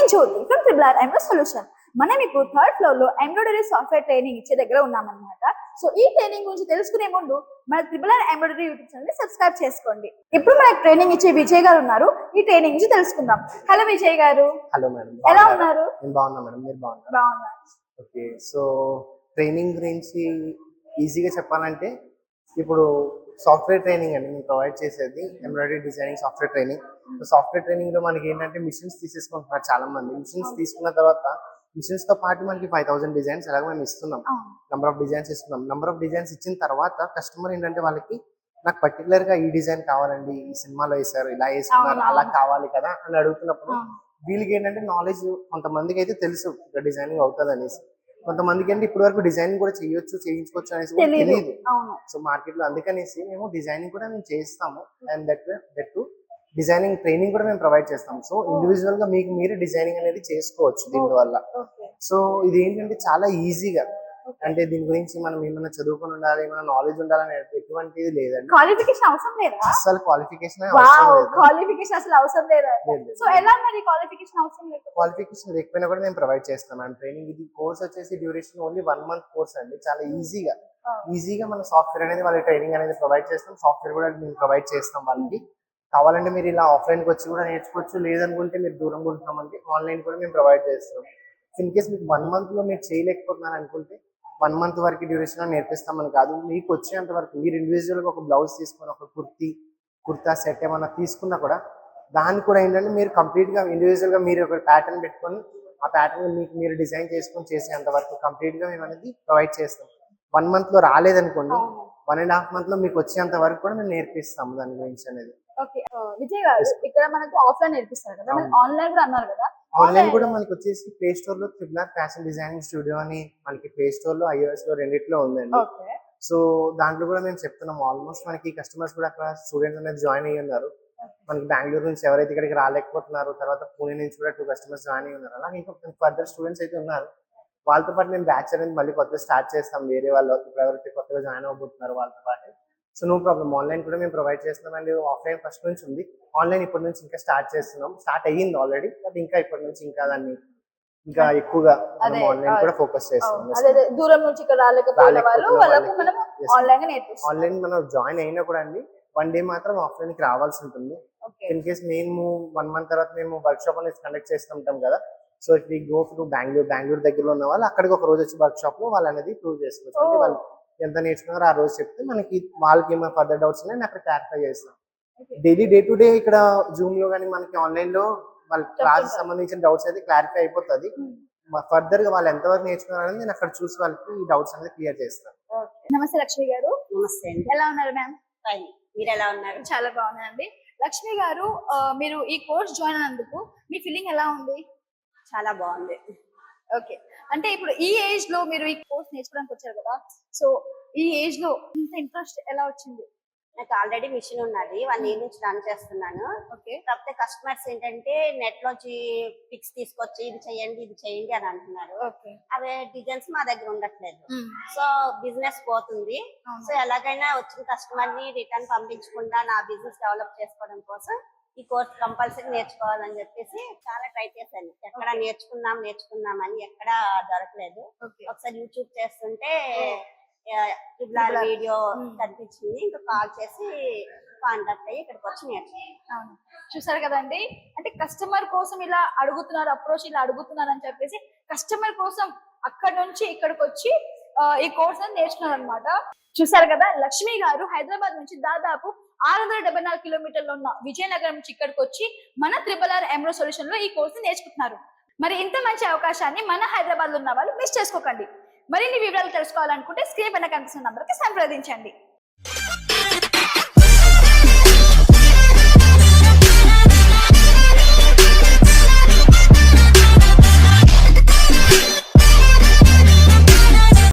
నేను Jyothi from triple R embro solution మనం ఇప్పుడు థర్డ్ ఫ్లోర్లో ఎంబ్రాయిడరీ సాఫ్ట్వేర్ ట్రైనింగ్ ఇచ్చే దగ్గర ఉన్నామన్నమాట. సో ఈ ట్రైనింగ్ గురించి తెలుసుకునే ముందు మన triple R embroidery YouTube channel subscribe చేసుకోండి. ఇప్పుడు మనకి ట్రైనింగ్ ఇచ్చే విజయ్ గారు ఉన్నారు. ఈ ట్రైనింగ్ గురించి తెలుసుకుందాం. హలో విజయ్ గారు. హలో మేడం ఎలా? ఉన్నారు? నేను బాగున్నా మేడం మీరు బాగున్నారు? బాగున్నారు ఓకే సో ట్రైనింగ్ గురించి ఈజీగా చెప్పాలంటే ఇప్పుడు సాఫ్ట్వేర్ ట్రైనింగ్ అండి. మేము ప్రొవైడ్ చేసేది embroidery designing software training. So software ట్రైనింగ్లో మనకి ఏంటంటే మిషన్స్ తీసేసుకుంటున్నారు చాలా మంది మిషన్స్ తీసుకున్న తర్వాత మిషన్స్తో పాటు మనకి ఫైవ్ థౌసండ్ డిజైన్స్ ఎలాగో మేము ఇస్తున్నాం. నెంబర్ ఆఫ్ డిజైన్స్ ఇస్తున్నాం. నెంబర్ ఆఫ్ డిజైన్స్ ఇచ్చిన తర్వాత కస్టమర్ ఏంటంటే వాళ్ళకి నాకు పర్టికులర్గా ఈ డిజైన్ కావాలండి. ఈ సినిమాలో వేసారు ఇలా వేసుకున్నారు అలా. కావాలి కదా అని అడుగుతున్నప్పుడు. వీళ్ళకి ఏంటంటే నాలెడ్జ్ కొంతమందికి అయితే తెలుసు డిజైనింగ్ అవుతుంది అనేసి కొంతమందికి ఏంటి ఇప్పటి వరకు డిజైనింగ్ కూడా చేయొచ్చు చేయించుకోవచ్చు అనేసి తెలియదు సో మార్కెట్లో అందుకనేసి మేము డిజైనింగ్ కూడా మేము చేస్తాము and that that to designing training కూడా మేము ప్రొవైడ్ చేస్తాం సో ఇండివిజువల్గా మీకు మీరు డిజైనింగ్ అనేది చేసుకోవచ్చు దీని వల్ల ఓకే. సో ఇది ఏంటంటే చాలా ఈజీగా అంటే దీని గురించి మనం ఏమైనా చదువుకొని ఉండాలి ఏమైనా నాలెడ్జ్ ఉండాలని ఎటువంటిది లేదండి. క్వాలిఫికేషన్ అవసరం లేదా? అసలు క్వాలిఫికేషన్ క్వాలిఫికేషన్ అసలు అవసరం లేదా. సో ఎలా మరి క్వాలిఫికేషన్ అవసరం లేదు? క్వాలిఫికేషన్ లేకపోయినా కూడా మేము ప్రొవైడ్ చేస్తాం అండ్ ట్రైనింగ్ ఇది కోర్స్ వచ్చేసి duration only one month course అండి. చాలా ఈజీగా ఈజీగా మన సాఫ్ట్వేర్ అనేది వాళ్ళ ట్రైనింగ్ అనేది ప్రొవైడ్ చేస్తాం. సాఫ్ట్వేర్ కూడా మేము ప్రొవైడ్ చేస్తాం వాళ్ళకి. కావాలంటే మీరు ఇలా ఆఫ్లైన్కి వచ్చి కూడా నేర్చుకోవచ్చు. లేదనుకుంటే మీరు దూరంగా ఉంటున్నామంటే ఆన్లైన్ కూడా మేము ప్రొవైడ్ చేస్తాం. ఇన్ కేస్ మీకు వన్ మంత్లో మీరు చేయలేకపోతున్నారు అనుకుంటే వన్ మంత్ వరకు డ్యూరేషన్ నేర్పిస్తామని కాదు. మీకు వచ్చేంత వరకు మీరు ఇండివిజువల్గా ఒక బ్లౌజ్ తీసుకొని ఒక కుర్తీ కుర్తా సెట్ ఏమన్నా తీసుకున్నా కూడా దాన్ని కూడా ఏంటంటే మీరు కంప్లీట్గా ఇండివిజువల్గా మీరు ఒక ప్యాటర్న్ పెట్టుకొని ఆ ప్యాటర్న్ మీకు మీరు డిజైన్ చేసుకొని చేసేంత వరకు కంప్లీట్గా మేము అనేది ప్రొవైడ్ చేస్తాం. వన్ మంత్లో రాలేదనుకోండి. వన్ అండ్ హాఫ్ మంత్లో మీకు వచ్చేంత వరకు కూడా మేము నేర్పిస్తాము దాని గురించి అనేది. ఓకే. విజయ్ గారు ఇక్కడ మనకు ఆఫ్లైన్ నేర్పిస్తారు కదా. ఆన్లైన్ కూడా అన్నారు కదా. ఆన్లైన్. కూడా మనకి వచ్చేసి ప్లే స్టోర్లో త్రిబుల్ ఫ్యాషన్ డిజైనింగ్ స్టూడియో అని మనకి ప్లే స్టోర్లో ఐఓఎస్లో రెండిట్లో ఉందండి. సో దాంట్లో కూడా మేము చెప్తున్నాం. ఆల్మోస్ట్ మనకి కస్టమర్స్ కూడా అక్కడ స్టూడెంట్స్ అనేది జాయిన్ అయ్యి ఉన్నారు. మనకి బెంగళూరు నుంచి ఎవరైతే ఇక్కడికి రాలేకపోతున్నారు తర్వాత పూణే నుంచి కూడా టూ కస్టమర్స్ జాయిన్ అయ్యి ఉన్నారు. అలాగే ఇంకా ఫర్దర్ స్టూడెంట్స్ అయితే ఉన్నారు. వాళ్ళతో పాటు మేము బ్యాచ్ అనేది మళ్ళీ కొత్తగా స్టార్ట్ చేస్తాం. వేరే వాళ్ళు ఎవరైతే కొత్తగా జాయిన్ అవ్వబోతున్నారు వాళ్ళతో పాటు. So no problem. ఆన్లైన్ కూడా మేము ప్రొవైడ్ చేస్తున్నాం. అండ్ ఆఫ్లైన్ ఫస్ట్ నుంచి ఉంది. ఆన్లైన్ ఇప్పటి నుంచి ఇంకా స్టార్ట్ చేస్తున్నాం. స్టార్ట్ అయ్యింది ఆల్రెడీ బట్ ఇంకా ఇప్పటి నుంచి ఇంకా దాన్ని ఇంకా ఎక్కువగా మనం ఆన్లైన్ కూడా ఫోకస్. చేస్తున్నాం. దూరం నుంచి ఇక్కడ వాళ్ళు వాళ్ళకు మనం. ఆన్లైన్గా నేర్పిస్తాం ఆన్లైన్ మనం జాయిన్ అయినా కూడా అండి వన్ డే మాత్రం ఆఫ్లైన్కి రావాల్సి ఉంటుంది. ఇన్ కేస్ మేము వన్ మంత్ తర్వాత మేము వర్క్ షాప్ అనేది కండక్ట్ చేస్తుంటాం కదా so if go to Bengaluru Bengaluru దగ్గరలో ఉన్న వాళ్ళు అక్కడికి ఒక రోజు వచ్చి వర్క్ షాప్లో వాళ్ళు అనేది ప్రూవ్ చేసుకోవచ్చు. అంటే. వాళ్ళు ఎంత నేర్చుకున్నారో ఆ రోజు చెప్తే మనకి వాళ్ళకి ఏమైనా ఫర్దర్ డౌట్స్ ఉన్నాయి నేను అక్కడ క్లారిఫై చేస్తాం. డైలీ డే టు డే ఇక్కడ జూమ్లో కానీ మనకి ఆన్లైన్లో వాళ్ళ క్లాస్. సంబంధించిన డౌట్స్ అయితే క్లారిఫై అయిపోతుంది. ఫర్దర్గా వాళ్ళు ఎంతవరకు నేర్చుకున్నారు అనేది నేను అక్కడ చూసి వాళ్ళకి ఈ డౌట్స్ అనేది క్లియర్ చేస్తాను. నమస్తే లక్ష్మి గారు. నమస్తే అండి. ఎలా ఉన్నారు మ్యామ్ మీరు ఎలా ఉన్నారు? చాలా బాగున్నానండి. లక్ష్మి గారు మీరు ఈ కోర్స్ జాయిన్ అయినందుకు మీ ఫీలింగ్ ఎలా ఉంది? చాలా బాగుంది. ఓకే అంటే ఇప్పుడు ఈ ఏజ్లో మీరు ఈ కోర్స్ నేర్చుకోవడానికి వచ్చారు కదా సో ఈ ఏజ్లో ఇంత ఇంట్రెస్ట్ ఎలా వచ్చింది? నాకు ఆల్రెడీ మిషన్ ఉన్నది వన్ ఇయర్ నుంచి రన్ చేస్తున్నాను. ఓకే కాకపోతే కస్టమర్స్ ఏంటంటే నెట్ లోంచి పిక్స్ తీసుకొచ్చి ఇది చేయండి ఇది చేయండి అని అంటున్నారు. అవి డిజైన్స్ మా దగ్గర ఉండట్లేదు. సో బిజినెస్ పోతుంది. సో ఎలాగైనా వచ్చిన కస్టమర్ని రిటర్న్ పంపించకుండా నా బిజినెస్ డెవలప్ చేసుకోవడం కోసం ఈ కోర్స్ కంపల్సరీ నేర్చుకోవాలని చెప్పేసి చాలా ట్రై చేశాను. ఎక్కడ నేర్చుకుందాం నేర్చుకుందాం అని ఎక్కడ దొరకలేదు. ఒకసారి యూట్యూబ్ చేస్తుంటే. వీడియో. కనిపించింది. ఇంకా కాల్ చేసి కాంటాక్ట్ అయ్యి ఇక్కడికి వచ్చి నేర్చుకున్నాను చూసారు కదండి? అంటే కస్టమర్ కోసం ఇలా అడుగుతున్నారు అప్రోచ్ ఇలా అడుగుతున్నారు అని చెప్పేసి కస్టమర్ కోసం అక్కడ నుంచి ఇక్కడికి వచ్చి ఈ కోర్స్ అని నేర్చుకున్నాను అనమాట చూసారు కదా లక్ష్మి గారు హైదరాబాద్ నుంచి దాదాపు ఆరు వందల డెబ్బై నాలుగు కిలోమీటర్లు ఉన్న విజయనగరం నుంచి ఇక్కడికి వచ్చి మన త్రిబుల్ ఆర్ ఎంబ్రో సొల్యూషన్లో ఈ కోర్స్ నేర్చుకుంటున్నారు. మరి ఇంత మంచి అవకాశాన్ని మన హైదరాబాద్లో ఉన్న వాళ్ళు మిస్ చేసుకోకండి. మరిన్ని వివరాలు తెలుసుకోవాలనుకుంటే స్క్రీన్ పైన కనిపిస్తున్న నంబర్కి సంప్రదించండి.